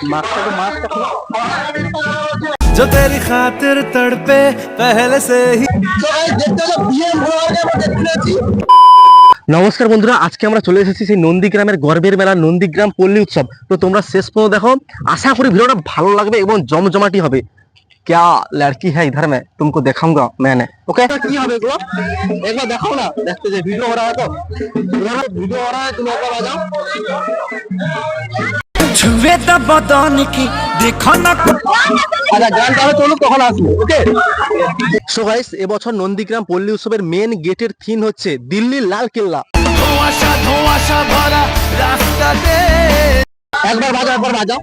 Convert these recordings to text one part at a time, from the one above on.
মাস্কটা তো মাস্কটা খোলো जो तेरी खातिर तड़पे पहले से ही তো guys, দেখতে হলো বিয়ে ভোরকে আমরা দেখতে যাচ্ছি নমস্কার বন্ধুরা আজকে আমরা চলে এসেছি সেই নন্দীগ্রামের গর্বের মেলা নন্দীগ্রাম পল্লী উৎসব তো তোমরা শেষ পর্যন্ত দেখো আশা করি ভিডিওটা ভালো লাগবে এবং জমজমাটি হবে क्या लड़की है इधर में तुमको दिखाऊंगा मैंने ओके কি হবে এগুলো একবার দেখাও না দেখতে যে ভিডিও हो रहा है तो ভিডিও हो रहा है तुम একবার বাজাও ছুঁয়ে তা বদন কি দেখো না আচ্ছা, তখন আসবে ওকে? সো গাইস এবছর নন্দীগ্রাম পল্লী উৎসবের মেন গেটের থিম হচ্ছে দিল্লির লাল কেল্লা। ভরা একবার বাজা একবার বাজা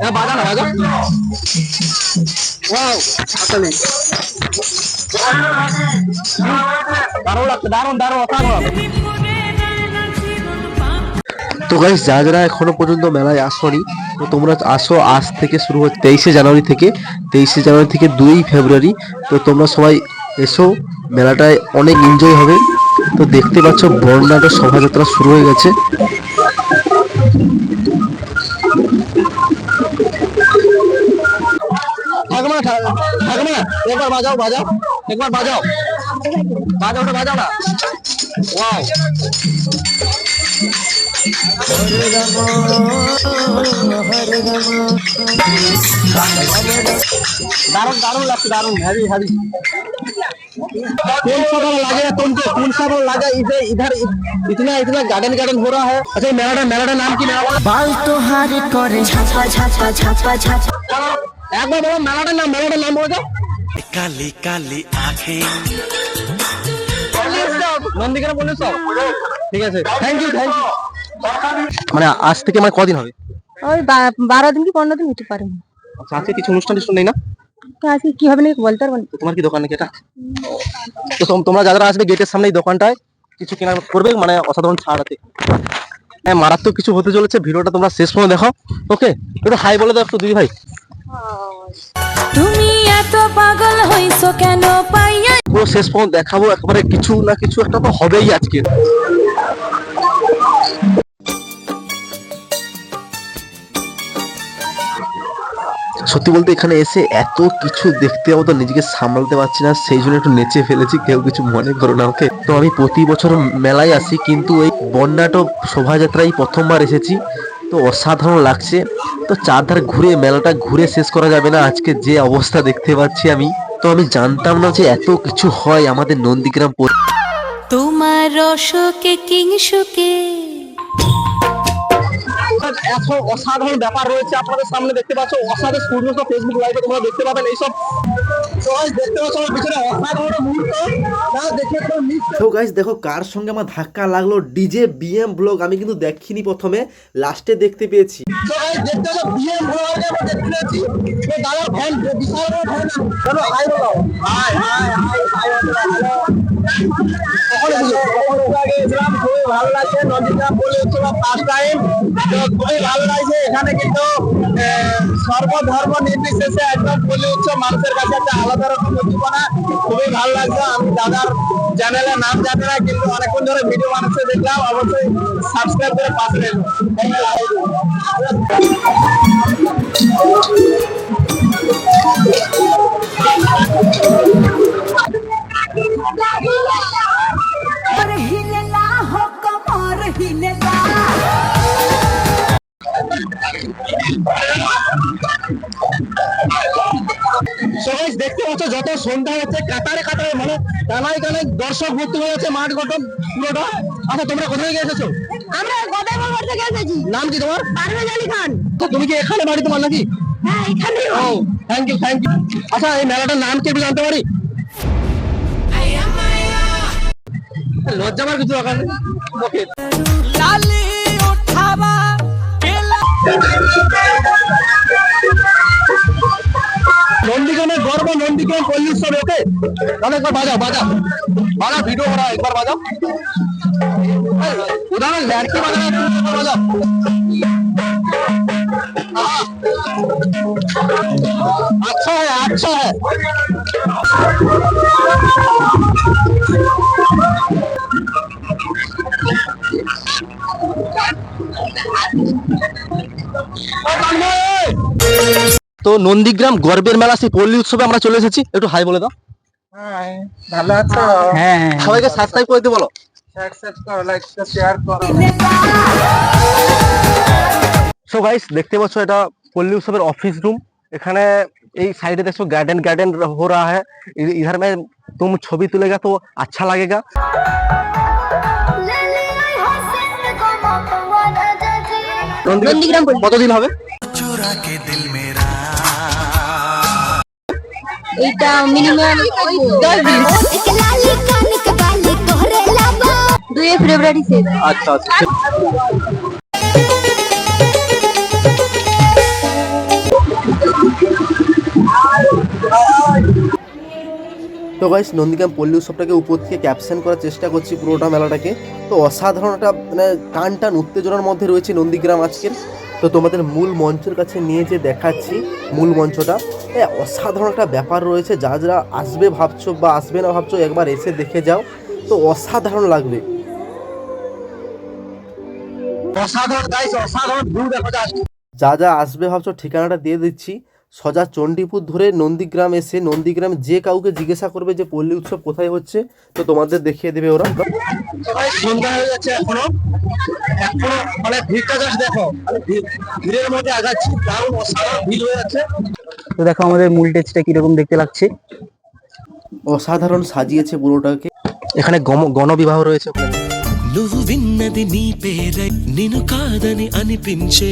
হ্যাঁ বাজা না বাজা ওয়াও আসলে দারুণ লাগছে দারুণ দারুণ অসাধারণ। তো গাইস যারা যারা এখনও পর্যন্ত মেলায় আসনি, তো তোমরা আসো, আজ থেকে শুরু হচ্ছে তেইশে জানুয়ারি থেকে, তেইশে জানুয়ারি থেকে দুই ফেব্রুয়ারি, তো তোমরা সবাই এসো, মেলাটায় অনেক এনজয় হবে। তো দেখতে পাচ্ছ, বর্ণাঢ্য শোভাযাত্রা শুরু হয়ে গেছে। বাজাও বাজাও, একবার বাজাও। বাজাও বাজাও না। ওয়াও দারুণ দারুণ লাগছে দারুণ হ্যাভি হ্যাভি कौन सा वाला लगे तुमको कौन सा वाला लगा इधर इधर इतना इतना गार्डन गार्डन हो रहा है अच्छा ये मेलाडा मेलाडा नाम की मेला बाल तो हारे करे ছাপা ছাপা ছাপা ছাপা একবার বলো মেলাটার নাম মেলাটার নাম বলে দাও काली काली आंखें নন্দীগ্রাম বলে সব ঠিক আছে থ্যাংক ইউ থ্যাংক ইউ মানে আজ থেকে মানে কদিন হবে? ওই বারো দিন কি পনেরো দিন হতে পারে। আচ্ছা আজকে কিছু অনুষ্ঠান টুষ্ঠান নেই না? আজকে কি হবে নাকি বলতে পারব না। তোমার কি দোকান নাকি এটা? তো তোম- তোমরা যারা আসবে গেটের সামনে এই দোকানটায় কিছু কেনার করবে মানে অসাধারণ ছাড় আছে। হ্যাঁ মারাত্মক কিছু হতে চলেছে ভিডিওটা তোমরা শেষ পর্যন্ত দেখো। ওকে একটু হাই বলে দাও একটু দুই ভাই। তুমি এত পাগল হইছো কেন পাইয়া পুরো শেষ পর্যন্ত দেখাবো একবারে কিছু না কিছু একটা তো হবেই আজকে। সত্যি বলতে এখানে এসে এত কিছু দেখতে পাবো তো নিজেকে সামলাতে পারছি না, সেই জন্য একটু নেচে ফেলেছি, কেউ কিছু মনে করো না ওকে তো আমি প্রতি বছর মেলায় আসি, কিন্তু এই বন্যাটো শোভাযাত্রায় প্রথমবার এসেছি, তো অসাধারণ লাগছে। তো চারধার ঘুরে, মেলাটা ঘুরে শেষ করা যাবে না, আজকে যে অবস্থা দেখতে পাচ্ছি আমি। তো আমি জানতাম না যে এত কিছু হয় আমাদের নন্দীগ্রাম তোমার রসকে কিংসুকে এত অসাধারণ ব্যাপার রয়েছে আপনাদের সামনে দেখতে পাচ্ছ অসাধারণ সূর্য ফেসবুক লাইভে তোমরা দেখতে পাবেন এইসব তো দেখো কার সঙ্গে আমার ধাক্কা লাগল ডিজে বিএম ব্লগ আমি কিন্তু দেখিনি প্রথমে লাস্টে দেখতে পেয়েছি দাদা ফ্যান বিশাল ফ্যান ভালো লাগছে, নদীটা বলে উৎসব ফার্স্ট টাইম তো খুবই ভালো লাগছে, এখানে কিন্তু সর্বধর্ম নির্বিশেষে একদম বলে উৎসব মানুষের কাছে একটা আলাদা রকম উদ্দীপনা। খুবই ভালো লাগছে, আমি দাদার চ্যানেলের নাম জানি না, কিন্তু অনেকক্ষণ ধরে ভিডিও বানাচ্ছে, দেখলাম, অবশ্যই সাবস্ক্রাইব করে পাশে রইল সবাই দেখতে পাচ্ছ যত সন্ধ্যা হচ্ছে কাতারে কাতারে মানে কানায় কানায় দর্শক ভর্তি হয়ে যাচ্ছে মাঠ গঠন পুরোটা। আচ্ছা তোমরা কোথায় গিয়ে এসেছ? আমরা গোদাবর থেকে এসেছি। নাম কি তোমার? পারভেজ আলী খান। তো তুমি কি এখানে বাড়ি তোমার নাকি? হ্যাঁ এখানে ও থ্যাংক ইউ থ্যাংক ইউ আচ্ছা এই মেলাটার নাম কি একটু জানতে পারি? লজ্জা কিছু দরকার নেই। গর্ব নন্দীগ্রাম পল্লী উৎসব ওকে তাহলে একবার বাজাও বাজাও বাজাও ভিডিও করা একবার বাজাও উদাহরণ লড়কি বাজাও তুমি বাজাও আহা। अच्छा है अच्छा है নন্দীগ্রাম গর্বের মেলা সেই পল্লী উৎসবে আমরা চলে এসেছি একটু হাই বলে দাও ভালো আছো হ্যাঁ হ্যাঁ সবাইকে সাবস্ক্রাইব করে দিতে বলো করো লাইক শেয়ার করো সো গাইস দেখতে পাচ্ছ এটা পল্লী उत्सव ऑफिस रूम এখানে এই সাইডে দেখছো गार्डन गार्डन हो रहा है इ- इधर में तुम छवि तुलेगा तो अच्छा लगेगा নন্দীগ্রাম পল্লী। কতদিন হবে এইটা মিনিমাম দশ দিন দুই ফেব্রুয়ারি আচ্ছা আচ্ছা। তো গাইস নন্দীগ্রাম পল্লী উৎসবটাকে উপর থেকে ক্যাপশন করার চেষ্টা করছি পুরোটা মেলাটাকে। তো অসাধারণ একটা মানে টান টান উত্তেজনার মধ্যে রয়েছে নন্দীগ্রাম আজকের। তো তোমাদের মূল মঞ্চের কাছে নিয়ে যে দেখাচ্ছি মূল মঞ্চটা হ্যাঁ অসাধারণ একটা ব্যাপার রয়েছে। যা যারা আসবে ভাবছ বা আসবে না ভাবছ একবার এসে দেখে যাও। তো অসাধারণ লাগবে। অসাধারণ। যা যা আসবে ভাবছ ঠিকানাটা দিয়ে দিচ্ছি। সজা চণ্ডীপুর ধরে নন্দীগ্রাম এসে নন্দীগ্রাম যে কাউকে জিজ্ঞাসা করবে যে পল্লী উৎসব কোথায় হচ্ছে তো তোমাদের দেখিয়ে দেবে ওরা সবাই সন্ধ্যা হয়ে যাচ্ছে এখনো এখনো মানে ভিড়টা জাস্ট দেখো মানে ভিড়- ভিড়ের মধ্যে আগাচ্ছি দারুণ অসাধারণ ভিড় হয়ে যাচ্ছে তো দেখো আমাদের মূল টেস্টটা কিরকম দেখতে লাগছে অসাধারণ সাজিয়েছে পুরোটাকে এখানে গম- গণবিবাহ রয়েছে ওখানে నువ్వు విన్నది నీ పేరై నిన్ను కాదని అనిపించే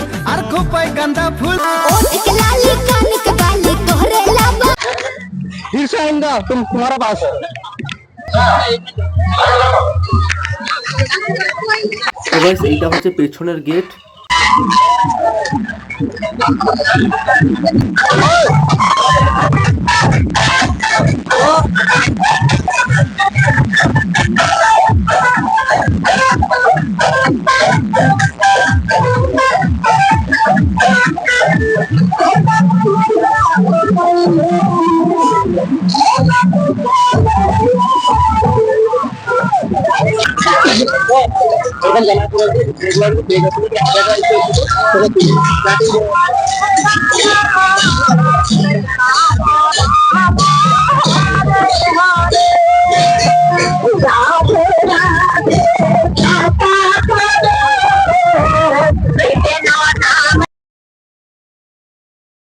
আর খোপায় গাঁদা ফুল फिर से आएंगा तुम तुम्हारा पास है তো guys, এইটা হচ্ছে পেছনের গেট Thank You.